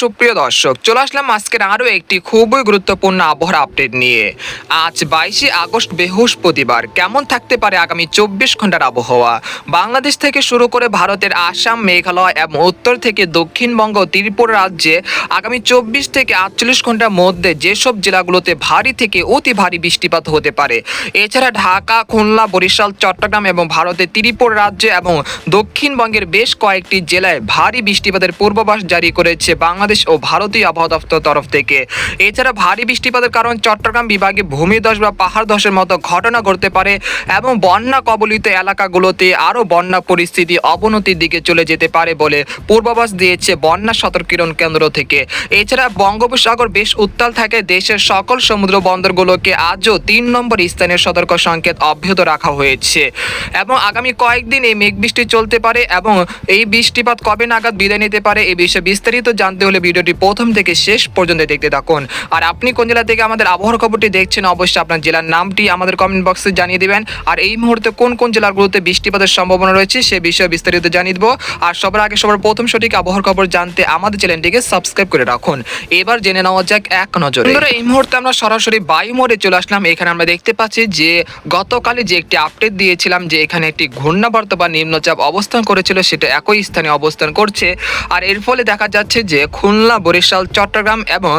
সুপ্রিয় দর্শক, চলে আসলাম আজকের আরও একটি খুবই গুরুত্বপূর্ণ আবহাওয়া আপডেট নিয়ে। আজ বাইশে আগস্ট বৃহস্পতিবার, কেমন থাকতে পারে আগামী চব্বিশ ঘণ্টার আবহাওয়া? বাংলাদেশ থেকে শুরু করে ভারতের আসাম, মেঘালয় এবং উত্তর থেকে দক্ষিণবঙ্গ ত্রিপুরা রাজ্যে আগামী চব্বিশ থেকে আটচল্লিশ ঘণ্টার মধ্যে যেসব জেলাগুলোতে ভারী থেকে অতি ভারী বৃষ্টিপাত হতে পারে, এছাড়া ঢাকা, খুলনা, বরিশাল, চট্টগ্রাম এবং ভারতের ত্রিপুরা রাজ্যে এবং দক্ষিণবঙ্গের বেশ কয়েকটি জেলায় ভারী বৃষ্টিপাতের পূর্বাভাস জারি করেছে বাংলাদেশ ও ভারতীয় আবহাওয়া দপ্তর তরফ থেকে। এছাড়া ভারী বৃষ্টিপাতের কারণ চট্টগ্রাম বিভাগে ভূমিধস বা পাহাড় ধসের মতো ঘটনা ঘটতে পারে এবং বন্যা কবলিত এলাকাগুলোতে আরও বন্যা পরিস্থিতি অবনতির দিকে চলে যেতে পারে বলে পূর্বাভাস দিয়েছে বন্যা সতর্কীকরণ কেন্দ্র থেকে। এছাড়া বঙ্গোপসাগর বেশ উত্তাল থাকে, দেশের সকল সমুদ্র বন্দরগুলোকে আজও তিন নম্বর স্থানের সতর্ক সংকেত অব্যাহত রাখা হয়েছে। এবং আগামী কয়েকদিন এই মেঘ বৃষ্টি চলতে পারে এবং এই বৃষ্টিপাত কবে নাগাদ বিদায় নিতে পারে এই বিষয়ে বিস্তারিত জানতে হলে ভিডিওটি প্রথম থেকে শেষ পর্যন্ত দেখতে থাকুন। আর আপনি কোন জেলা থেকে আমাদের আবহাওয়ার খবরটি দেখছেন অবশ্যই আপনার জেলার নামটি আমাদের কমেন্ট বক্সে জানিয়ে দিবেন। আর এই মুহূর্তে কোন কোন জেলাগুলোতে বৃষ্টিপাতের সম্ভাবনা রয়েছে সে বিষয়ে বিস্তারিত জানিয়ে দেবো। আর সবার আগে সবার প্রথম সঠিক আবহাওয়ার খবর জানতে আমাদের চ্যানেলটিকে সাবস্ক্রাইব করে রাখুন। এবার জেনে নেওয়া যাক এক নজরে। বন্ধুরা, এই মুহূর্তে আমরা সরাসরি বায়ু মোড়ে চলে আসলাম। এখানে আমরা দেখতে পাচ্ছি যে গতকালে যে একটি আপডেট দিয়েছিলাম যে এখানে একটি ঘূর্ণাবর্ত বা নিম্নচাপ অবস্থান করেছিল সেটা একই স্থানে অবস্থান করছে। আর এর ফলে দেখা যাচ্ছে যে খুলনা বরিশাল, চট্টগ্রাম এবং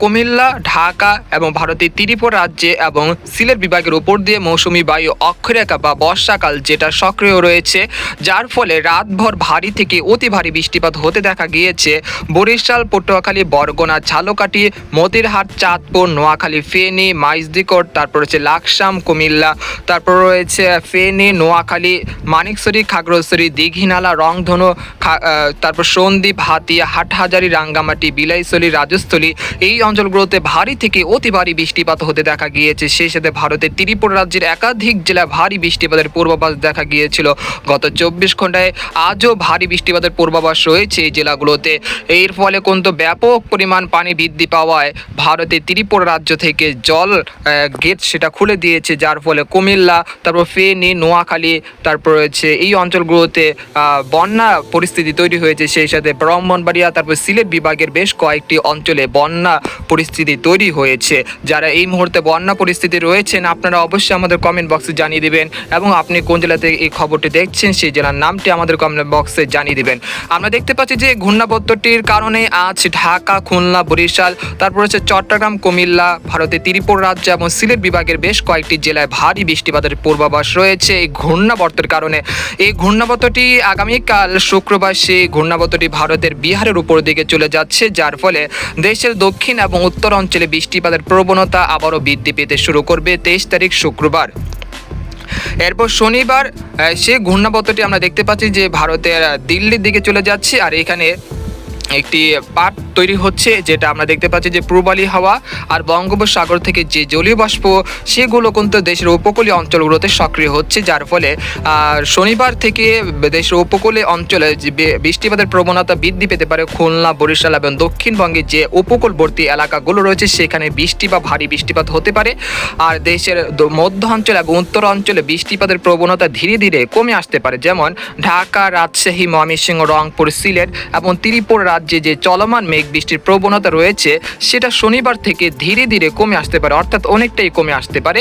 কুমিল্লা, ঢাকা এবং ভারতের ত্রিপুরা রাজ্যে এবং সিলেট বিভাগের উপর দিয়ে মৌসুমি বায়ু অক্ষরেখা বা বর্ষাকাল যেটা সক্রিয় রয়েছে, যার ফলে রাতভর ভারী থেকে অতি ভারী বৃষ্টিপাত হতে দেখা গিয়েছে। বরিশাল, পটুয়াখালী, বরগুনা, ঝালকাঠি, মতিরহাট, চাঁদপুর, নোয়াখালী, ফেনী, মাইজদিকোট, তারপর রয়েছে লাকসাম, কুমিল্লা, তারপর রয়েছে ফেনী, নোয়াখালী মানিকছড়ি খাগড়াছড়ি, দীঘিনালা, রংধনু তারপর সন্দ্বীপ, হাতিয়া, হাটহাজারি রাঙ্গামাটি বিলাইছড়ি রাজস্থলী, এই অঞ্চলগুলোতে ভারী থেকে অতি ভারী বৃষ্টিপাত হতে দেখা গিয়েছে। সেই সাথে ভারতের ত্রিপুরা রাজ্যের একাধিক জেলায় ভারী বৃষ্টিপাতের পূর্বাভাস দেখা গিয়েছিল। গত চব্বিশ ঘন্টায় আজও ভারী বৃষ্টিপাতের পূর্বাভাস রয়েছে এই জেলাগুলোতে। এর ফলে কিন্তু ব্যাপক পরিমাণ পানি বৃদ্ধি পাওয়ায় ভারতের ত্রিপুরা রাজ্য থেকে জল গেট সেটা খুলে দিয়েছে, যার ফলে কুমিল্লা, তারপর ফেনী, নোয়াখালী, তারপর রয়েছে এই অঞ্চলগুলোতে বন্যা পরিস্থিতি তৈরি হয়েছে। সেই সাথে ব্রাহ্মণবাড়িয়া, তারপর সিলেট বিভাগের বেশ কয়েকটি অঞ্চলে বন্যা পরিস্থিতি তৈরি হয়েছে। যারা এই মুহূর্তে বন্যা পরিস্থিতি রয়েছেন, আপনারা অবশ্যই আমাদের কমেন্ট বক্সে জানিয়ে দিবেন এবং আপনি কোন জেলাতে এই খবরটি দেখছেন সেই জেলার নামটি আমাদের কমেন্ট বক্সে জানিয়ে দেবেন। আমরা দেখতে পাচ্ছি যে ঘূর্ণাবর্তটির কারণে আজ ঢাকা, খুলনা, বরিশাল, তারপর হচ্ছে চট্টগ্রাম, কুমিল্লা, ভারতের ত্রিপুরা রাজ্য এবং সিলেট বিভাগের বেশ কয়েকটি জেলায় ভারী বৃষ্টিপাতের পূর্বাভাস রয়েছে এই ঘূর্ণাবর্তের কারণে। এই ঘূর্ণাবর্তটি আগামীকাল শুক্রবার সেই ঘূর্ণাবর্তটি ভারতের বিহারের উপর দিকে চলে যাচ্ছে, যার ফলে দেশের দক্ষিণ এবং উত্তর অঞ্চলে বৃষ্টিপাতের প্রবণতা আবারও বৃদ্ধি পেতে শুরু করবে তেইশ তারিখ শুক্রবার। এরপর শনিবার সেই ঘূর্ণাবর্তটি আমরা দেখতে পাচ্ছি যে ভারতের দিল্লির দিকে চলে যাচ্ছে আর এখানে একটি পাট তৈরি হচ্ছে, যেটা আমরা দেখতে পাচ্ছি যে পূর্বালি হাওয়া আর বঙ্গোপসাগর থেকে যে জলীয় বাষ্প, সেগুলো কিন্তু দেশের উপকূলীয় অঞ্চলগুলোতে সক্রিয় হচ্ছে, যার ফলে শনিবার থেকে দেশের উপকূলীয় অঞ্চলে বৃষ্টিপাতের প্রবণতা বৃদ্ধি পেতে পারে খুলনা, বরিশাল এবং দক্ষিণবঙ্গে যে উপকূলবর্তী এলাকাগুলো রয়েছে, সেখানে বৃষ্টি বা ভারী বৃষ্টিপাত হতে পারে। আর দেশের মধ্য অঞ্চল এবং উত্তর অঞ্চলে বৃষ্টিপাতের প্রবণতা ধীরে ধীরে কমে আসতে পারে, যেমন ঢাকা, রাজশাহী, ময়মনসিংহ, রংপুর, সিলেট এবং ত্রিপুরা রাজ্যে যে চলমান মেঘ বৃষ্টির প্রবণতা রয়েছে, সেটা শনিবার থেকে ধীরে ধীরে কমে আসতে পারে, অর্থাৎ অনেকটাই কমে আসতে পারে।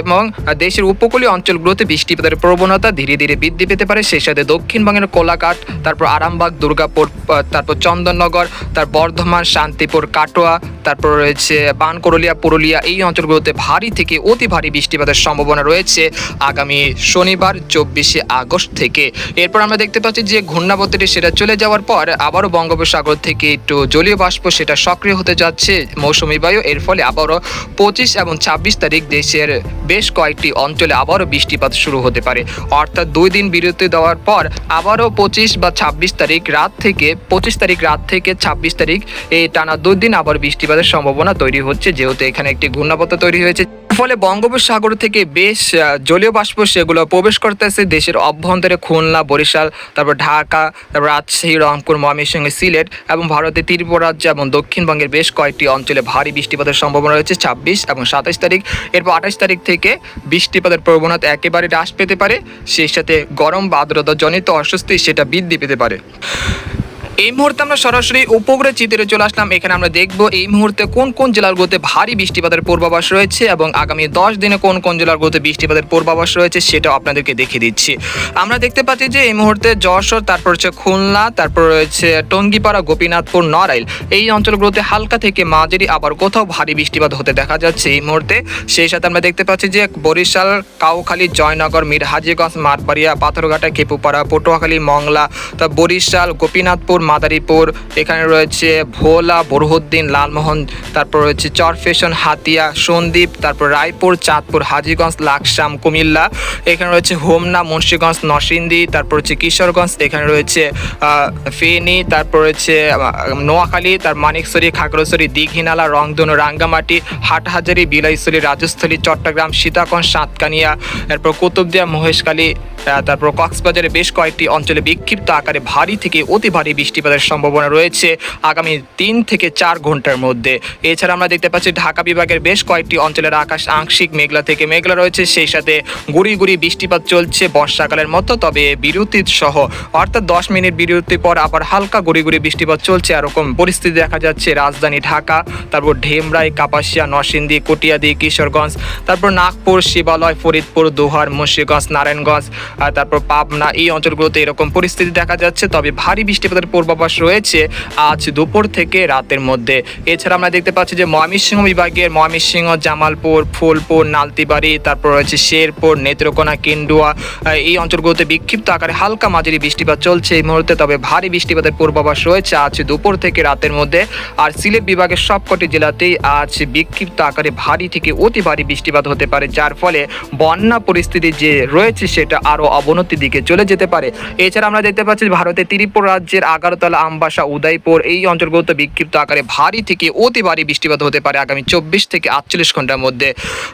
এবং দেশের উপকূলীয় অঞ্চলগুলোতে বৃষ্টিপাতের প্রবণতা ধীরে ধীরে বৃদ্ধি পেতে পারে। সেই সাথে দক্ষিণবঙ্গের কোলাঘাট, তারপর আরামবাগ, দুর্গাপুর তারপর চন্দননগর, তার বর্ধমান, শান্তিপুর, কাটোয়া, তারপর রয়েছে বানকরলিয়া, পুরুলিয়া, এই অঞ্চলগুলোতে ভারী থেকে অতি ভারী বৃষ্টিপাতের সম্ভাবনা রয়েছে আগামী শনিবার, চব্বিশে আগস্ট থেকে। এরপর আমরা দেখতে পাচ্ছি যে ঘূর্ণাবর্তটি সেটা চলে যাওয়ার পর আবারও বঙ্গোপসাগর থেকে একটু জলীয় বাষ্প সেটা সক্রিয় হতে যাচ্ছে। মৌসুমি বায়ু এর ফলে আবারও পঁচিশ এবং ছাব্বিশ তারিখ দেশের বেশ কয়েকটি অঞ্চলে আবারও বৃষ্টিপাত শুরু হতে পারে। অর্থাৎ দুই দিন বিরতি দেওয়ার পর আবারও পঁচিশ বা ছাব্বিশ তারিখ রাত থেকে, পঁচিশ তারিখ রাত থেকে ছাব্বিশ তারিখ এই টানা দুই দিন আবার বৃষ্টিপাতের সম্ভাবনা তৈরি হচ্ছে। যেহেতু এখানে একটি ঘূর্ণাবর্ত তৈরি হয়েছে। ফলে বঙ্গোপসাগর থেকে বেশ জলীয় বাষ্প সেগুলো প্রবেশ করতেছে। দেশের অভ্যন্তরে খুলনা, বরিশাল, তারপর ঢাকা, তারপর রাজশাহী, রংপুর, ময়মনসিংহ, সিলেট এবং ভারতের ত্রিপুরা এবং দক্ষিণবঙ্গের বেশ কয়েকটি অঞ্চলে ভারী বৃষ্টিপাতের সম্ভাবনা রয়েছে ছাব্বিশ এবং সাতাশ তারিখ। এরপর আঠাশ তারিখ থেকে বৃষ্টিপাতের প্রবণতা একেবারে হ্রাস পেতে পারে, সেই সাথে গরম বা আর্দ্রতা জনিত অস্বস্তি সেটা বৃদ্ধি পেতে পারে। এই মুহূর্তে আমরা সরাসরি উপগ্রহ চিত্রে চলে আসলাম। এখানে আমরা দেখব এই মুহূর্তে কোন কোন জেলাগুলোতে ভারী বৃষ্টিপাতের পূর্বাভাস রয়েছে এবং আগামী দশ দিনে কোন কোন জেলাগুলোতে বৃষ্টিপাতের পূর্বাভাস রয়েছে সেটাও আপনাদেরকে দেখিয়ে দিচ্ছি। আমরা দেখতে পাচ্ছি যে এই মুহূর্তে যশোর, তারপর হচ্ছে খুলনা, তারপর রয়েছে টঙ্গিপাড়া, গোপীনাথপুর, নড়াইল। এই অঞ্চলগুলোতে হালকা থেকে মাঝারি, আবার কোথাও ভারী বৃষ্টিপাত হতে দেখা যাচ্ছে এই মুহূর্তে। সেই সাথে আমরা দেখতে পাচ্ছি যে বরিশাল, কাউখালী, জয়নগর মির হাজিগঞ্জ মাঠবাড়িয়া, পাথরঘাটা কেপুপাড়া পটুয়াখালী, মংলা, তা বরিশাল, গোপীনাথপুর মাদারীপুর, এখানে রয়েছে ভোলা, বরহুদ্দিন, লালমোহন, তারপর রয়েছে চরফেশন, হাতিয়া, সন্দ্বীপ, তারপর রায়পুর, চাঁদপুর, হাজিগঞ্জ, লাকসাম, কুমিল্লা, এখানে রয়েছে হোমনা, মুন্সীগঞ্জ, নরসিংদী, তারপর হচ্ছে কিশোরগঞ্জ, এখানে রয়েছে ফেনী, তারপর রয়েছে নোয়াখালী, তার মানিকছড়ি খাগড়াছড়ি, দীঘিনালা, রংধনু, রাঙ্গামাটি, হাটহাজারি, বিলাইছড়ি, রাজস্থলী, চট্টগ্রাম সীতাকঞ্জ সাতকানিয়া, এরপর কুতুবদিয়া, মহেশখালী তারপর কক্সবাজারে বেশ কয়েকটি অঞ্চলে বিক্ষিপ্ত আকারে ভারী থেকে অতি ভারী বৃষ্টিপাতের সম্ভাবনা রয়েছে আগামী তিন থেকে চার ঘণ্টার মধ্যে। এছাড়া আমরা দেখতে পাচ্ছি ঢাকা বিভাগের বেশ কয়েকটি অঞ্চলের আকাশ আংশিক মেঘলা থেকে মেঘলা রয়েছে, সেই সাথে গুড়ি গুড়ি বৃষ্টিপাত চলছে বর্ষাকালের মতো, তবে বিরতি সহ, অর্থাৎ দশ মিনিট বিরতির পর আবার হালকা গুড়ি গুড়ি বৃষ্টিপাত চলছে এরকম পরিস্থিতি দেখা যাচ্ছে রাজধানী ঢাকা, তারপর ঢেমরাই, কাপাসিয়া, নরসিংদী, কটিয়াদি, কিশোরগঞ্জ, তারপর নাগপুর, শিবালয়, ফরিদপুর, দোহার, মুন্সিগঞ্জ, নারায়ণগঞ্জ তারপর পাবনা, এই অঞ্চলগুলোতে এরকম পরিস্থিতি দেখা যাচ্ছে, তবে ভারী বৃষ্টিপাতের পূর্বাভাস রয়েছে আজ দুপুর থেকে রাতের মধ্যে। এছাড়া আমরা দেখতে পাচ্ছি যে ময়মনসিংহ বিভাগের ময়মনসিংহ, জামালপুর, ফুলপুর, নালতিবাড়ি, তারপর রয়েছে শেরপুর, নেত্রকোনা কিন্ডুয়া এই অঞ্চলগুলোতে বিক্ষিপ্ত আকারে হালকা মাঝারি বৃষ্টিপাত চলছে এই মুহূর্তে, তবে ভারী বৃষ্টিপাতের পূর্বাভাস রয়েছে আজ দুপুর থেকে রাতের মধ্যে। আর সিলেট বিভাগের সবকটি জেলাতেই আজ বিক্ষিপ্ত আকারে ভারী থেকে অতি ভারী বৃষ্টিপাত হতে পারে, যার ফলে বন্যা পরিস্থিতি যে রয়েছে সেটা আরও অবনতির দিকে চলে যেতে পারে। এছাড়া আমরা দেখতে পাচ্ছি ভারতের ত্রিপুরা রাজ্যের আগারতলা আমবাসা উদয়পুর। এই অঞ্চলগুলোতে বিক্ষিপ্ত আকারে ভারী থেকে অতি ভারী বৃষ্টিপাত হতে পারে আগামী চব্বিশ থেকে আটচল্লিশ ঘণ্টার মধ্যে।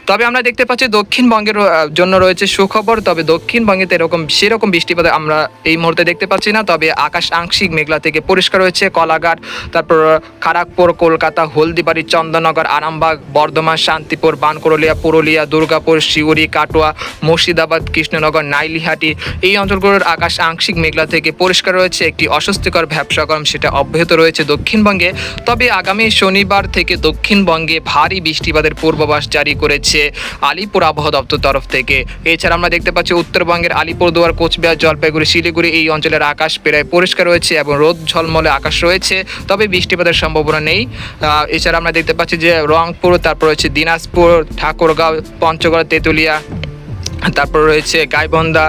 তবে আমরা দেখতে পাচ্ছি দক্ষিণবঙ্গের জন্য রয়েছে সুখবর, তবে দক্ষিণবঙ্গেতে এরকম, সেরকম বৃষ্টিপাত আমরা এই মুহূর্তে দেখতে পাচ্ছি না। তবে আকাশ আংশিক মেঘলা থেকে পরিষ্কার রয়েছে কলাঘাট, তারপর খড়গপুর কলকাতা, হলদিবাড়ি, চন্দননগর, আরামবাগ, বর্ধমান, শান্তিপুর বানকরলিয়া পুরুলিয়া, দুর্গাপুর শিউরি কাটোয়া, মুর্শিদাবাদ, কৃষ্ণনগর, নাইলিহাটি। এই অঞ্চলগুলোর আকাশ আংশিক মেঘলা থেকে পরিষ্কার রয়েছে। একটি অস্বস্তিকর ব্যবসা গরম সেটা অব্যাহত রয়েছে দক্ষিণবঙ্গে। তবে আগামী শনিবার থেকে দক্ষিণবঙ্গে ভারী বৃষ্টিপাতের পূর্বাভাস জারি করেছে আলিপুর আবহাওয়া দপ্তর তরফ থেকে। এছাড়া আমরা দেখতে পাচ্ছি উত্তরবঙ্গের আলিপুরদুয়ার, কোচবিহার, জলপাইগুড়ি, শিলিগুড়ি এই অঞ্চলের আকাশ প্রায় পরিষ্কার রয়েছে এবং রোদ ঝলমলে আকাশ রয়েছে, তবে বৃষ্টিপাতের সম্ভাবনা নেই। এছাড়া আমরা দেখতে পাচ্ছি যে রংপুর, তারপর রয়েছে দিনাজপুর, ঠাকুরগাঁও, পঞ্চগড়, তেঁতুলিয়া তারপর রয়েছে গাইবন্ধা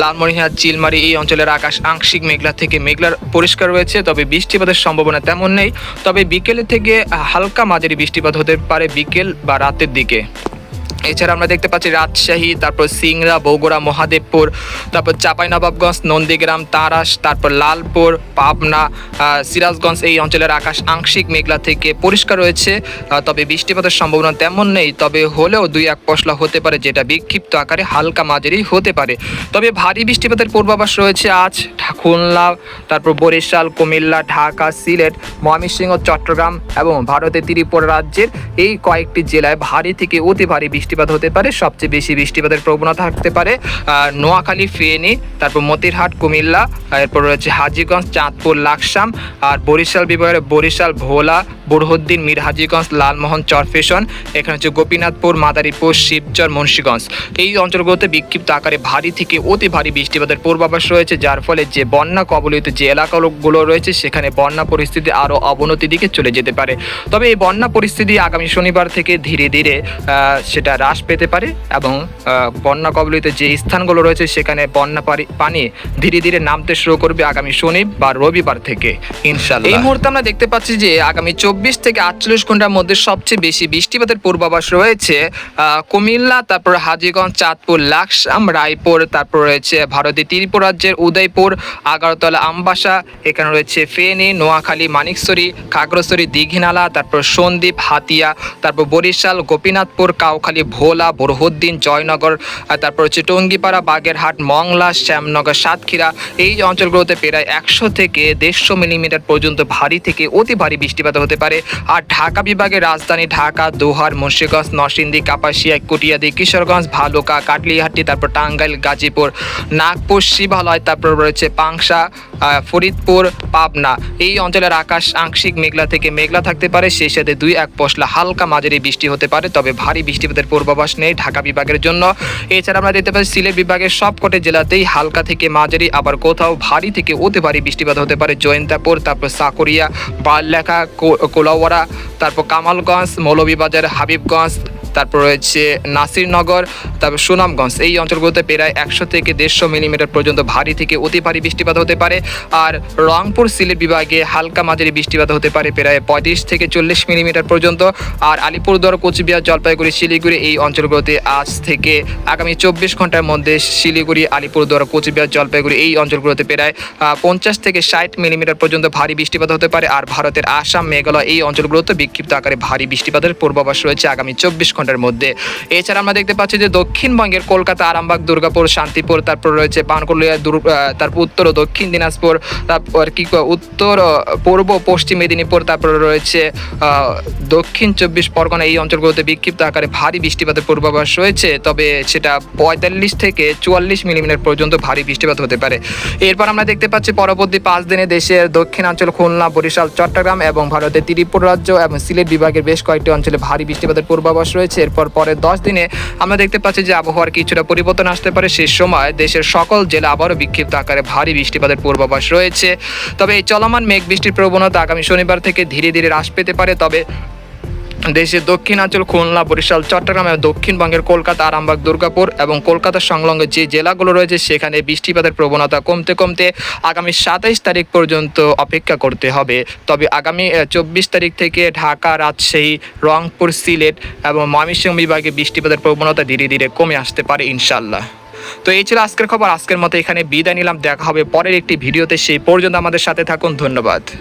লালমনিহাট চিলমারি, এই অঞ্চলের আকাশ আংশিক মেঘলা থেকে মেঘলার পরিষ্কার রয়েছে, তবে বৃষ্টিপাতের সম্ভাবনা তেমন নেই। তবে বিকেলের থেকে হালকা মাঝারি বৃষ্টিপাত হতে পারে বিকেল বা রাতের দিকে। এছাড়া আমরা দেখতে পাচ্ছি রাজশাহী, তারপর সিংড়া, বগুড়া, মহাদেবপুর, তারপর চাঁপাইনবাবগঞ্জ, নন্দীগ্রাম, তারাস, তারপর লালপুর, পাবনা সিরাজগঞ্জ এই অঞ্চলের আকাশ আংশিক মেঘলা থেকে পরিষ্কার রয়েছে। তবে বৃষ্টিপাতের সম্ভাবনা তেমন নেই, তবে হলেও দুই এক পশলা হতে পারে যেটা বিক্ষিপ্ত আকারে হালকা মাঝারি হতে পারে। তবে ভারী বৃষ্টিপাতের পূর্বাভাস রয়েছে আজ খুলনা, তারপর বরিশাল, কুমিল্লা, ঢাকা, সিলেট, ময়মনসিংহ, চট্টগ্রাম এবং ভারতের ত্রিপুরা রাজ্যের এই কয়েকটি জেলায় ভারী থেকে অতি ভারী বৃষ্টিপাত হতে পারে, সবচেয়ে বেশি বৃষ্টিপাতের প্রবণতা থাকতে পারে নোয়াখালী, ফেনী, তারপর মতিরহাট, কুমিল্লা এরপর রয়েছে হাজিগঞ্জ, চাঁদপুর, লাকসাম, আর বরিশাল বিভাগের বরিশাল, ভোলা বুরহুদ্দিন মির হাজীগঞ্জ লালমোহন চরফেশন এখানে হচ্ছে গোপীনাথপুর মাদারীপুর শিবচর মুন্সীগঞ্জ। এই অঞ্চলগুলোতে বিক্ষিপ্ত আকারে ভারী থেকে অতি ভারী বৃষ্টিপাতের পূর্বাভাস রয়েছে যার ফলে যে বন্যা কবলিত যে এলাকাগুলো রয়েছে সেখানে বন্যা পরিস্থিতি আরও অবনতির দিকে চলে যেতে পারে। তবে এই বন্যা পরিস্থিতি আগামী শনিবার থেকে ধীরে ধীরে সেটা হ্রাস পেতে পারে এবং বন্যা কবলিত যে স্থানগুলো রয়েছে সেখানে বন্যা পানি ধীরে ধীরে নামতে শুরু করবে আগামী শনি বা রবিবার থেকে। ইনশাল্লাহ এই মুহূর্তে আমরা দেখতে পাচ্ছি যে আগামী চব্বিশ থেকে আটচল্লিশ ঘণ্টার মধ্যে সবচেয়ে বেশি বৃষ্টিপাতের পূর্বাভাস রয়েছে কুমিল্লা, তারপর হাজিগঞ্জ, চাঁদপুর, লাকসাম, রায়পুর, তারপর রয়েছে ভারতের ত্রিপুরা রাজ্যের উদয়পুর, আগারতলা, আমবাসা, এখানে রয়েছে ফেনী, নোয়াখালী মানিকছড়ি খাগড়াছড়ি, দীঘিনালা, তারপর সন্দ্বীপ, হাতিয়া, তারপর বরিশাল, গোপীনাথপুর, কাউখালী, ভোলা, বরহুদ্দিন, জয়নগর তারপর হচ্ছে টঙ্গিপাড়া, বাগেরহাট, মংলা, শ্যামনগর, সাতক্ষীরা। এই অঞ্চলগুলোতে প্রায় একশো থেকে দেড়শো মিলিমিটার পর্যন্ত ভারী থেকে অতি ভারী বৃষ্টিপাত হতে পারে। পারে। আর ঢাকা বিভাগের রাজধানী ঢাকা, দোহার, মুন্সিগঞ্জ, নরসিংদী, কাপাসিয়া, কুটিয়াদি, কিশোরগঞ্জ, ভালুকা, কাটলিহাটি, তারপর টাঙ্গাইল, গাজীপুর, নাগপুর, শিবালয়, তারপর রয়েছে পাংশা ফরিদপুর, পাবনা। এই অঞ্চলের আকাশ আংশিক মেঘলা থেকে মেঘলা থাকতে পারে। সেই সাথে দুই এক পশলা হালকা মাঝারি বৃষ্টি হতে পারে। তবে ভারী বৃষ্টিপাতের পূর্বাভাস নেই ঢাকা বিভাগের জন্য। এছাড়া আমরা দেখতে পাচ্ছি সিলেট বিভাগের সবকটি জেলাতেই হালকা থেকে মাঝারি, আবার কোথাও ভারী থেকে অতি ভারী বৃষ্টিপাত হতে পারে। জয়ন্তাপুর, তারপর সাকরিয়া, বারলেখা কোলাওয়ারা তারপর কামালগঞ্জ মৌলভীবাজার হাবিবগঞ্জ তারপর রয়েছে নাসিরনগর, তারপর সুনামগঞ্জ। এই অঞ্চলগুলোতে প্রায় একশো থেকে দেড়শো মিলিমিটার পর্যন্ত ভারী থেকে অতি ভারী বৃষ্টিপাত হতে পারে। আর রংপুর সিলেট বিভাগে হালকা মাঝারি বৃষ্টিপাত হতে পারে প্রায় পঁয়ত্রিশ থেকে চল্লিশ মিলিমিটার পর্যন্ত। আর আলিপুরদুয়ার, কোচবিহার, জলপাইগুড়ি, শিলিগুড়ি এই অঞ্চলগুলোতে আজ থেকে আগামী চব্বিশ ঘণ্টার মধ্যে শিলিগুড়ি, আলিপুরদুয়ার, কোচবিহার, জলপাইগুড়ি এই অঞ্চলগুলোতে প্রায় পঞ্চাশ থেকে ষাট মিলিমিটার পর্যন্ত ভারী বৃষ্টিপাত হতে পারে। আর ভারতের আসাম, মেঘালয় এই অঞ্চলগুলোতে বিক্ষিপ্ত আকারে ভারী বৃষ্টিপাতের পূর্বাভাস রয়েছে আগামী চব্বিশ ঘণ্টার মধ্যে। এছাড়া আমরা দেখতে পাচ্ছি যে দক্ষিণবঙ্গের কলকাতা, আরামবাগ, দুর্গাপুর, শান্তিপুর, তারপর রয়েছে পানকুলিয়া তারপর উত্তর ও দক্ষিণ দিনাজপুর, তারপর কি উত্তর পূর্ব, পশ্চিম মেদিনীপুর, তারপর রয়েছে দক্ষিণ চব্বিশ পরগনা এই অঞ্চলগুলোতে বিক্ষিপ্ত আকারে ভারী বৃষ্টিপাতের পূর্বাভাস রয়েছে, তবে সেটা পঁয়তাল্লিশ থেকে চুয়াল্লিশ মিলিমিটার পর্যন্ত ভারী বৃষ্টিপাত হতে পারে। এরপর আমরা দেখতে পাচ্ছি পরবর্তী পাঁচ দিনে দেশের দক্ষিণাঞ্চল, খুলনা, বরিশাল, চট্টগ্রাম এবং ভারতের ত্রিপুরা রাজ্য এবং সিলেট বিভাগের বেশ কয়েকটি অঞ্চলে ভারী বৃষ্টিপাতের পূর্বাভাস রয়েছে। এরপর পরের দশ দিনে আমরা দেখতে পাচ্ছি যে আবহাওয়ার কিছুটা পরিবর্তন আসতে পারে। সে সময় দেশের সকল জেলা আবারও বিক্ষিপ্ত আকারে ভারী বৃষ্টিপাতের পূর্বাভাস রয়েছে। তবে এই চলমান মেঘ বৃষ্টির প্রবণতা আগামী শনিবার থেকে ধীরে ধীরে হ্রাস পেতে পারে। তবে দেশের দক্ষিণাঞ্চল, খুলনা, বরিশাল, চট্টগ্রাম এবং দক্ষিণবঙ্গের কলকাতা, আরামবাগ, দুর্গাপুর এবং কলকাতা সংলগ্ন যে জেলাগুলো রয়েছে, সেখানে বৃষ্টিপাতের প্রবণতা কমতে কমতে আগামী সাতাইশ তারিখ পর্যন্ত অপেক্ষা করতে হবে। তবে আগামী চব্বিশ তারিখ থেকে ঢাকা, রাজশাহী, রংপুর, সিলেট এবং ময়মনসিংহ বিভাগে বৃষ্টিপাতের প্রবণতা ধীরে ধীরে কমে আসতে পারে ইনশাল্লাহ তো এই ছিল আজকের খবর। আজকের মতো এখানে বিদায় নিলাম। দেখা হবে পরের একটি ভিডিওতে। সেই পর্যন্ত আমাদের সাথে থাকুন। ধন্যবাদ।